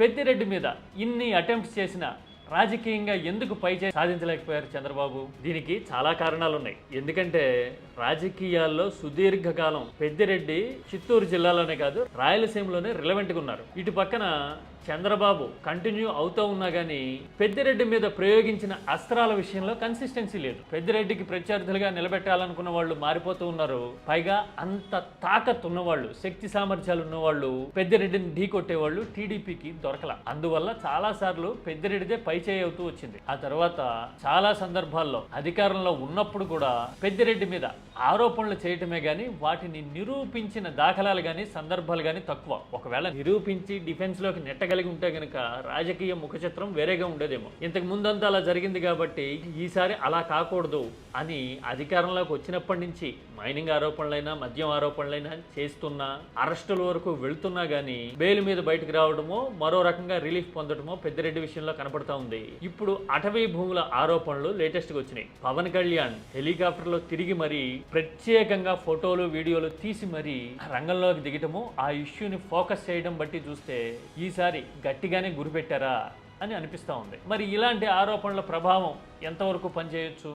పెద్దిరెడ్డి మీద ఇన్ని అటెంప్ట్స్ చేసిన రాజకీయంగా ఎందుకు పై సాధించలేకపోయారు చంద్రబాబు? దీనికి చాలా కారణాలు ఉన్నాయి ఎందుకంటే రాజకీయాల్లో సుదీర్ఘకాలం పెద్దిరెడ్డి చిత్తూరు జిల్లాలోనే కాదు రాయలసీమలోనే రిలవెంట్గా ఉన్నారు. ఇటు పక్కన చంద్రబాబు కంటిన్యూ అవుతూ ఉన్నా కానీ పెద్దిరెడ్డి మీద ప్రయోగించిన అస్త్రాల విషయంలో కన్సిస్టెన్సీ లేదు. పెద్దిరెడ్డికి ప్రత్యర్థులుగా నిలబెట్టాలనుకున్న వాళ్ళు మారిపోతూ ఉన్నారు. పైగా అంత తాకత్ ఉన్నవాళ్ళు శక్తి సామర్థ్యాలు ఉన్నవాళ్ళు పెద్దిరెడ్డిని ఢీ కొట్టేవాళ్ళు టీడీపీకి దొరకల. అందువల్ల చాలా సార్లు పెద్దిరెడ్డిదే పై పైచేయి అవుతూ వచ్చింది. ఆ తర్వాత చాలా సందర్భాల్లో అధికారంలో ఉన్నప్పుడు కూడా పెద్దిరెడ్డి మీద ఆరోపణలు చేయటమే కానీ వాటిని నిరూపించిన దాఖలాలు కానీ సందర్భాలు కానీ తక్కువ. ఒకవేళ నిరూపించి డిఫెన్స్లోకి నెట్టగలిగి ఉంటే గనుక రాజకీయ ముఖచిత్రం వేరేగా ఉండేదేమో. ఇంతకు ముందంతా అలా జరిగింది కాబట్టి ఈసారి అలా కాకూడదు అని అధికారంలోకి వచ్చినప్పటి నుంచి మైనింగ్ ఆరోపణలైనా మద్యం ఆరోపణలైనా చేస్తున్నా అరెస్టుల వరకు వెళ్తున్నా కానీ బెయిల్ మీద బయటకు రావడమో మరో రకంగా రిలీఫ్ పొందడమో పెద్దిరెడ్డి విషయంలో కనపడతా ఉంది. ఇప్పుడు అటవీ భూముల ఆరోపణలు లేటెస్ట్గా వచ్చినాయి. పవన్ కళ్యాణ్ హెలికాప్టర్లో తిరిగి మరి ప్రత్యేకంగా ఫోటోలు వీడియోలు తీసి మరీ రంగంలోకి దిగటము ఆ ఇష్యూని ఫోకస్ చేయడం బట్టి చూస్తే ఈసారి గట్టిగానే గురిపెట్టారా అని అనిపిస్తూ ఉంది. మరి ఇలాంటి ఆరోపణల ప్రభావం ఎంతవరకు పనిచేయొచ్చు?